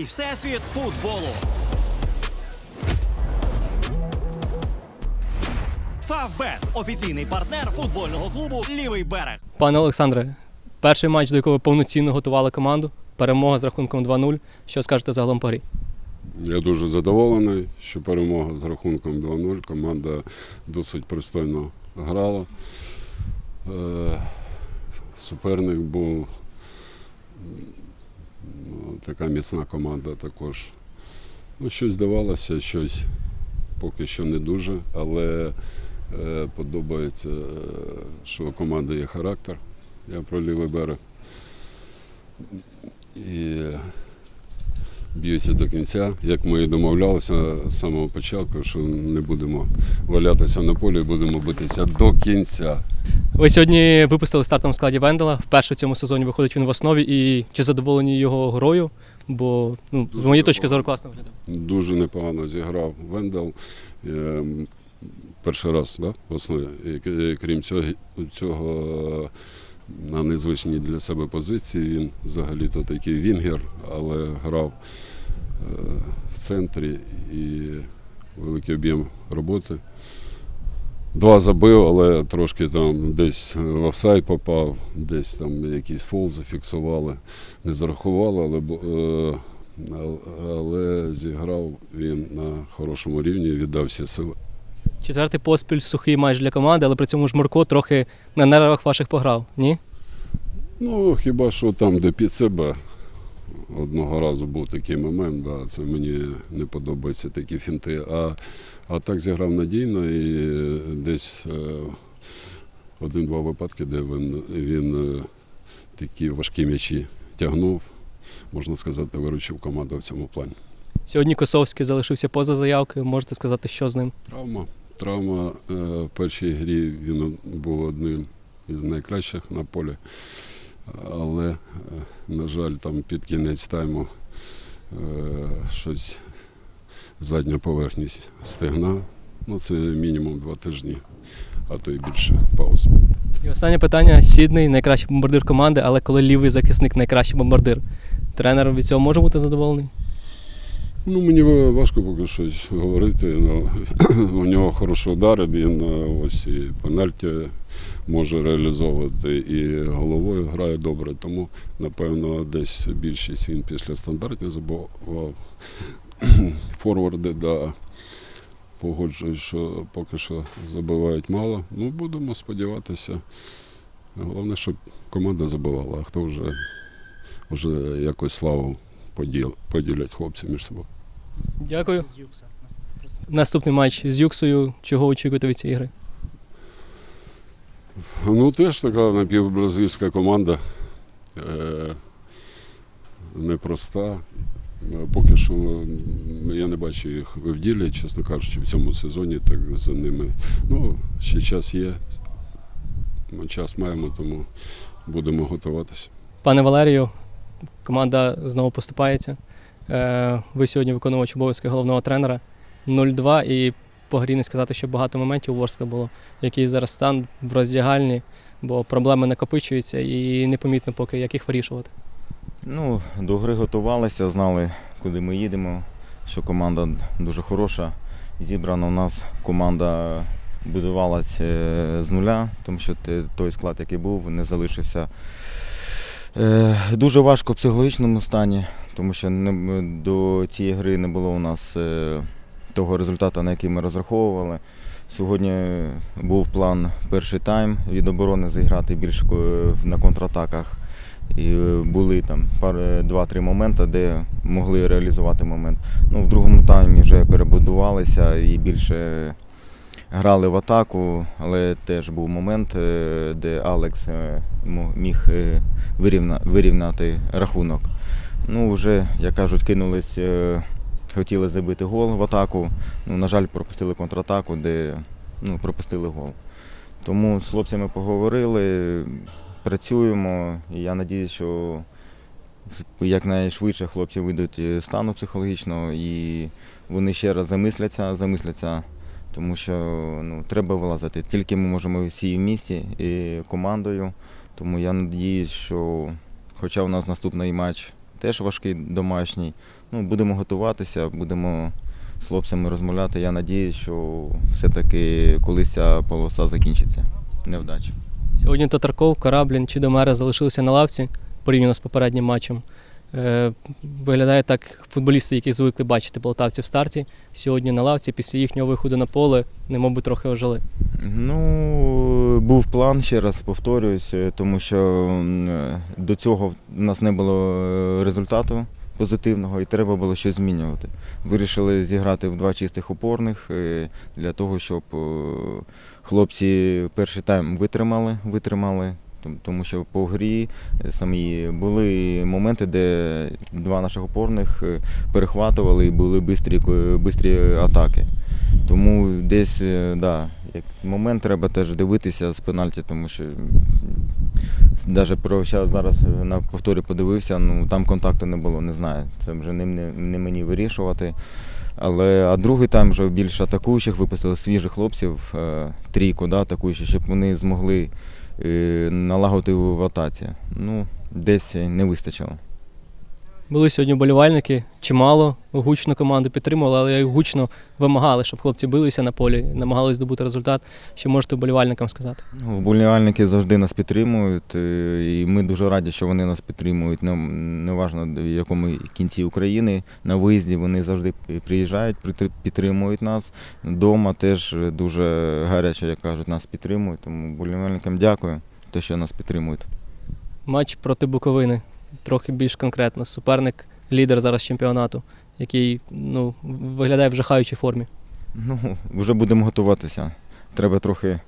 Новий всесвіт футболу. Фавбет офіційний партнер футбольного клубу Лівий берег. Пане Олександре, перший матч, до якого ви повноцінно готували команду. Перемога з рахунком 2-0. Що скажете загалом по грі? Я дуже задоволений, що перемога з рахунком 2-0. Команда досить пристойно грала. Е, Суперник був така міцна команда також. Ну, щось здавалося, щось поки що не дуже, але е, подобається, е, що у команди є характер. Я про лівий берег. І б'ються до кінця, як ми і домовлялися з самого початку, що не будемо валятися на полі, будемо битися до кінця. Ви сьогодні випустили в стартовому складі Вендела. Вперше в цьому сезоні виходить він в основі. І чи задоволені його грою? Бо ну, з моєї точки зору класно виглядав. Дуже непогано зіграв Вендел. Е, Перший раз да, в основі. І Крім цього, цього на незвичній для себе позиції. Він взагалі-то такий вінгер, але грав е, в центрі і великий об'єм роботи. Два забив, але трошки там десь в офсайд попав, десь там якийсь фол зафіксували, не зарахували, але, е, ал- але зіграв він на хорошому рівні, віддав всі сили. Четвертий поспіль сухий матч для команди, але при цьому ж Жмурко трохи на нервах ваших пограв. Ні? Ну, хіба що там, де під себе одного разу був такий момент, да, це мені не подобаються такі фінти. А, а так зіграв надійно і десь е, один-два випадки, де він, він е, такі важкі м'ячі тягнув, можна сказати, виручив команду в цьому плані. Сьогодні Косовський залишився поза заявкою. Можете сказати, що з ним? Травма. Травма е, в першій грі він був одним із найкращих на полі. Але, е, на жаль, там під кінець тайму е, щось задня поверхність стегна. Ну, це мінімум два тижні, а то й більше пауз. І останнє питання: Сідний найкращий бомбардир команди, але коли лівий захисник найкращий бомбардир. Тренер від цього може бути задоволений? Ну, мені важко поки щось говорити. Ну, у нього хороші удари, він е, ось і пенальті може реалізовувати, і головою грає добре. Тому, напевно, десь більшість він після стандартів забував. Форварди, да, погоджуюсь, що поки що забивають мало. Ну, будемо сподіватися. Головне, щоб команда забивала, а хто вже, вже якось славу поділ, поділять хлопці між собою. Дякую. Наступний матч з Юксою. Чого очікуєте від цієї гри? Ну, теж така напівбразильська команда. Е, непроста. Поки що я не бачу їх в ділі, чесно кажучи, в цьому сезоні так за ними. Ну, ще час є. Ми Час маємо, тому будемо готуватися. Пане Валерію, команда знову поступається. Е, Ви сьогодні виконувач обов'язки головного тренера 0-2 і по грі не сказати, що багато моментів у Ворска було. Який зараз стан в роздягальні, бо проблеми накопичуються і непомітно поки як їх вирішувати. Ну, до гри готувалися, знали, куди ми їдемо, що команда дуже хороша. Зібрана у нас команда будувалась е, з нуля, тому що той склад, який був, не залишився. Е, Дуже важко в психологічному стані, тому що до цієї гри не було у нас е, того результату, на який ми розраховували. Сьогодні був план перший тайм від оборони зіграти більше на контратаках. І е, були там два-три моменти, де могли реалізувати момент. Ну, в другому таймі вже перебудувалися і більше грали в атаку, але теж був момент, е, де Алекс е, міг е, вирівняти рахунок. Ну, вже, як кажуть, кинулись, хотіли забити гол в атаку. Ну, на жаль, пропустили контратаку, де ну, пропустили гол. Тому з хлопцями поговорили, працюємо, і я сподіваюся, що якнайшвидше хлопці вийдуть стану психологічного і вони ще раз замисляться, замисляться, тому що ну, треба вилазити. Тільки ми можемо всі в місті і командою. Тому я сподіваюся, що хоча у нас наступний матч теж важкий домашній. Ну, будемо готуватися, будемо з хлопцями розмовляти. Я надіюсь, що все-таки колись ця полоса закінчиться. Невдача. Сьогодні Татарков, Кораблін чи Домера залишилися на лавці порівняно з попереднім матчем. Е, Виглядає так футболісти, які звикли бачити полтавців в старті. Сьогодні на лавці, після їхнього виходу на поле, не мабуть, трохи ожили. Ну, був план, ще раз повторююсь, тому що до цього в нас не було е, результату позитивного і треба було щось змінювати. Вирішили зіграти в два чистих опорних е, для того, щоб хлопці перший тайм витримали, витримали. Том- Тому що по грі е, самі були моменти, де два наших опорних е, перехватували і були бистрі, бистрі атаки. Тому десь, е, да, момент треба теж дивитися з пенальті, тому що навіть про зараз на повторі подивився, ну там контакту не було, не знаю. Це вже не, не, мені вирішувати. Але а другий тайм вже більш атакуючих випустили свіжих хлопців, трійку да, атакуючих, щоб вони змогли налагодити в атаці. Ну, десь не вистачило. Були сьогодні вболівальники, чимало, гучно команду підтримували, але гучно вимагали, щоб хлопці билися на полі, намагалися здобути результат. Що можете вболівальникам сказати? Ну, Вболівальники завжди нас підтримують, е, і ми дуже раді, що вони нас підтримують. Не- Неважно в якому кінці України на виїзді вони завжди приїжджають, підтримують нас. Дома теж дуже гаряче, як кажуть, нас підтримують. Тому вболівальникам дякую, те, що нас підтримують. Матч проти Буковини. Трохи більш конкретно. Суперник, лідер зараз чемпіонату, який ну, виглядає в жахаючій формі. Ну, вже будемо готуватися. Треба трохи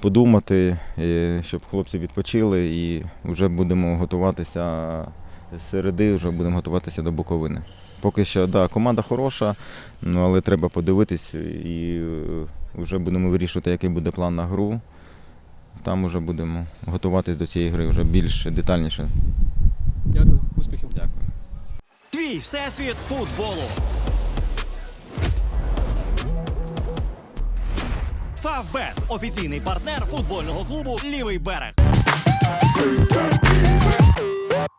подумати, щоб хлопці відпочили, і вже будемо готуватися з середи, вже будемо готуватися до Буковини. Поки що, да, команда хороша, ну, але треба подивитись і е, вже будемо вирішувати, який буде план на гру. Там вже будемо готуватись до цієї гри вже більш детальніше. Успіхів. Дякую. Твій всесвіт футболу. Фавбет офіційний партнер футбольного клубу Лівий берег.